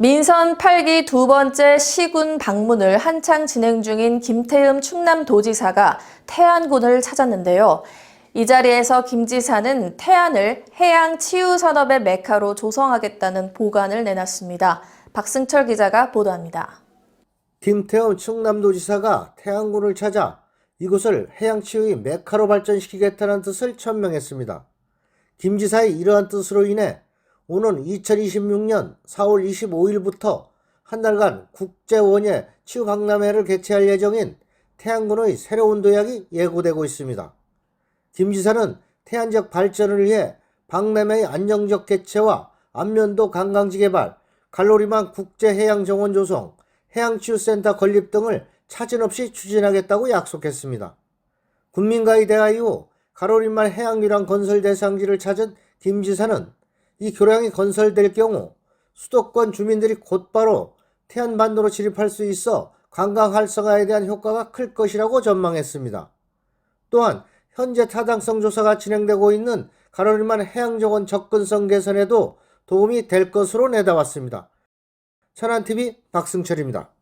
민선 8기 두 번째 시군 방문을 한창 진행 중인 김태흠 충남도지사가 태안군을 찾았는데요. 이 자리에서 김 지사는 태안을 해양 치유 산업의 메카로 조성하겠다는 보관을 내놨습니다. 박승철 기자가 보도합니다. 김태흠 충남도지사가 태안군을 찾아 이곳을 해양 치유의 메카로 발전시키겠다는 뜻을 천명했습니다. 김 지사의 이러한 뜻으로 인해 오는 2026년 4월 25일부터 한 달간 국제원예 치유박람회를 개최할 예정인 태안군의 새로운 도약이 예고되고 있습니다. 김 지사는 지역 발전을 위해 박람회의 안정적 개최와 안면도 관광지 개발, 갈로리만 국제해양정원 조성, 해양치유센터 건립 등을 차질 없이 추진하겠다고 약속했습니다. 국민과의 대화 이후 가로리만 해양유랑 건설 대상지를 찾은 김 지사는 이 교량이 건설될 경우 수도권 주민들이 곧바로 태안반도로 진입할 수 있어 관광 활성화에 대한 효과가 클 것이라고 전망했습니다. 또한 현재 타당성 조사가 진행되고 있는 가로리만 해양정원 접근성 개선에도 도움이 될 것으로 내다봤습니다. 천안TV 박승철입니다.